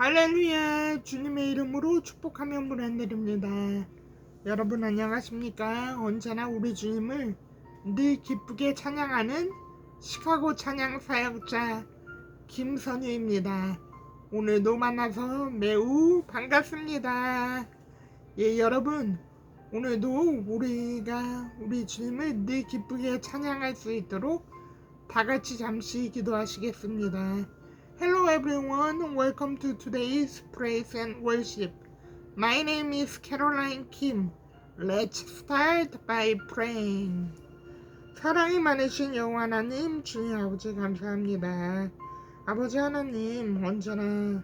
할렐루야 주님의 이름으로 축복하며 문안드립니다. 여러분 안녕하십니까? 언제나 우리 주님을 늘 기쁘게 찬양하는 시카고 찬양 사역자 김선유입니다. 오늘도 만나서 매우 반갑습니다. 예, 여러분 오늘도 우리가 우리 주님을 늘 기쁘게 찬양할 수 있도록 다 같이 잠시 기도하시겠습니다. Hello everyone, welcome to today's praise and worship. My name is Caroline Kim. Let's start by praying. 사랑이 많으신 여호와 하나님, 주님 아버지 감사합니다. 아버지 하나님, 언제나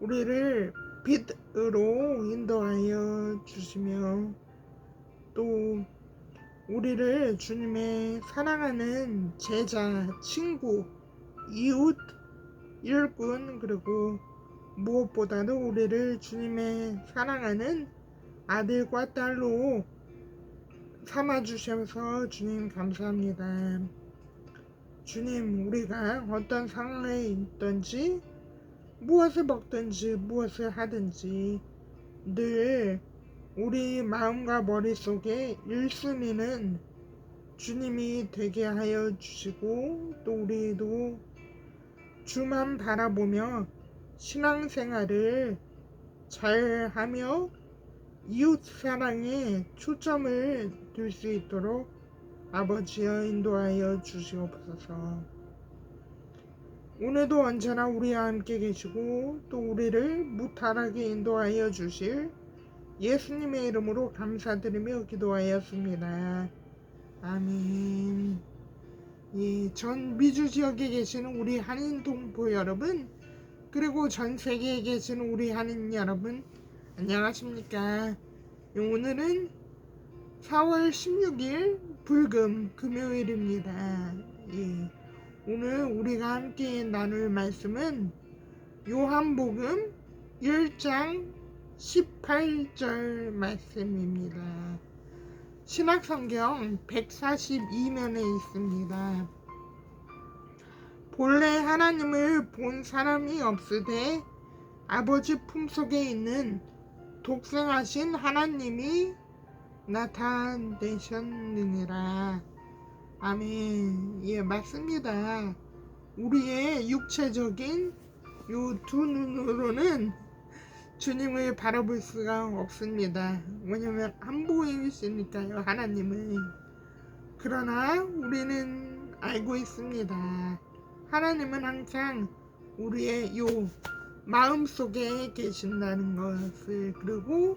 우리를 빛으로 인도하여 주시며 또 우리를 주님의 사랑하는 제자, 친구, 이웃, 일꾼 그리고 무엇보다도 우리를 주님의 사랑하는 아들과 딸로 삼아 주셔서 주님 감사합니다. 주님 우리가 어떤 상황에 있든지 무엇을 먹든지 무엇을 하든지 늘 우리 마음과 머릿속에 1순위는 주님이 되게 하여 주시고 또 우리도 주만 바라보며 신앙생활을 잘 하며 이웃 사랑에 초점을 둘 수 있도록 아버지여 인도하여 주시옵소서. 오늘도 언제나 우리와 함께 계시고 또 우리를 무탈하게 인도하여 주실 예수님의 이름으로 감사드리며 기도하였습니다. 아멘. 예, 전 미주 지역에 계시는 우리 한인 동포 여러분, 그리고 전 세계에 계시는 우리 한인 여러분, 안녕하십니까? 예, 오늘은 4월 16일 불금 금요일입니다. 예, 오늘 우리가 함께 나눌 말씀은 요한복음 1장 18절 말씀입니다. 신학성경 142면에 있습니다. 본래 하나님을 본 사람이 없으되 아버지 품속에 있는 독생하신 하나님이 나타내셨느니라. 아멘. 예, 맞습니다. 우리의 육체적인 요 두 눈으로는 주님을 바라볼 수가 없습니다. 왜냐면 안 보이시니까요, 하나님을. 그러나 우리는 알고 있습니다. 하나님은 항상 우리의 요 마음 속에 계신다는 것을 그리고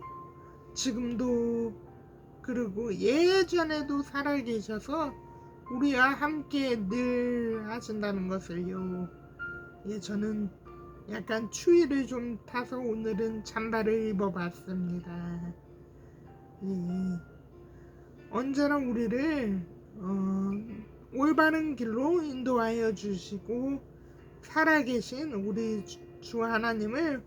지금도 그리고 예전에도 살아 계셔서 우리와 함께 늘 하신다는 것을요. 예, 저는 약간 추위를 좀 타서 오늘은 잠바를 입어봤습니다. 예. 언제나 우리를 어, 올바른 길로 인도하여 주시고 살아계신 우리 주 하나님을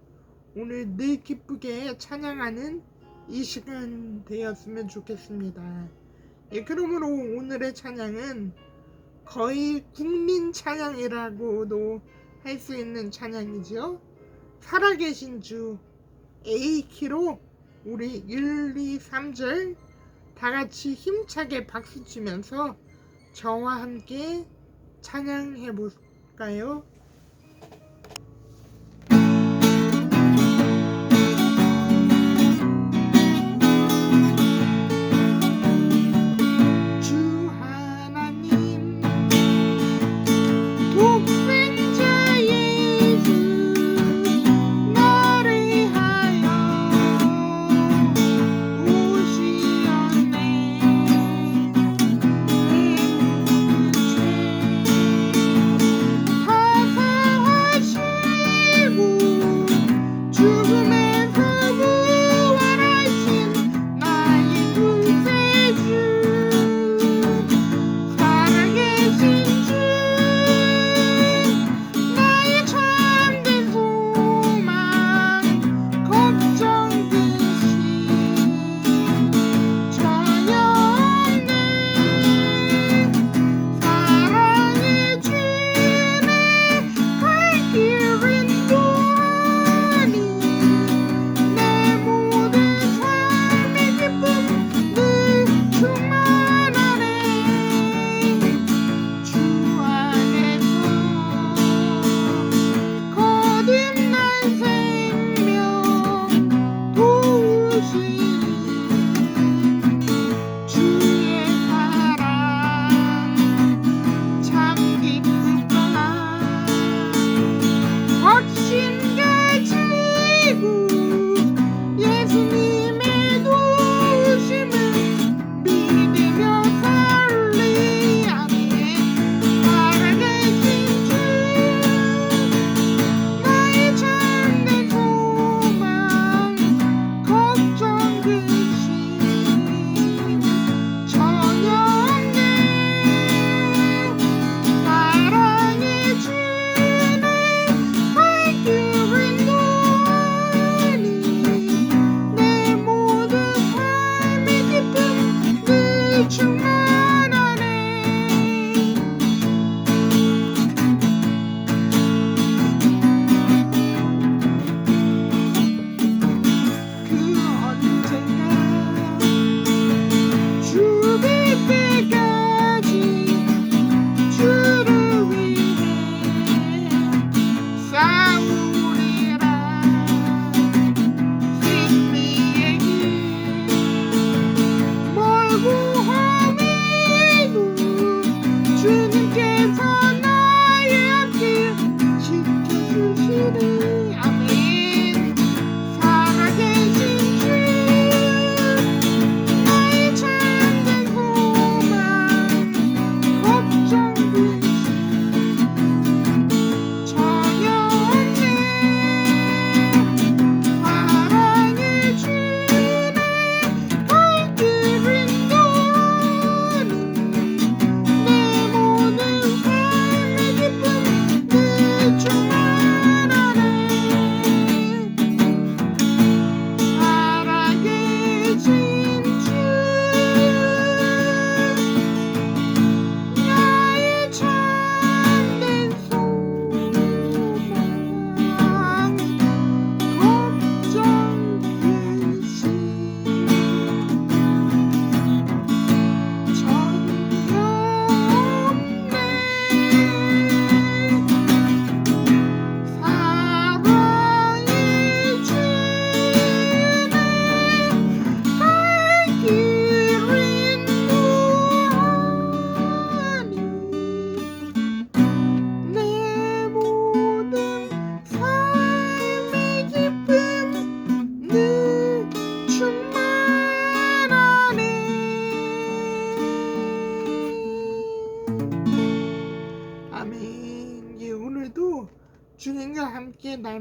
오늘 늘 기쁘게 찬양하는 이 시간 되었으면 좋겠습니다. 예, 그러므로 오늘의 찬양은 거의 국민 찬양이라고도 할 수 있는 찬양이지요. 살아계신 주 A키로 우리 1, 2, 3절 다 같이 힘차게 박수 치면서 저와 함께 찬양해 볼까요?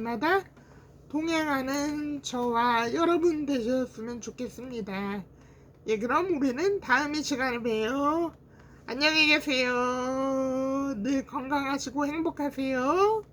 날마다 동행하는 저와 여러분 되셨으면 좋겠습니다. 예, 그럼 우리는 다음 이 시간에 봬요. 안녕히 계세요. 늘 건강하시고 행복하세요.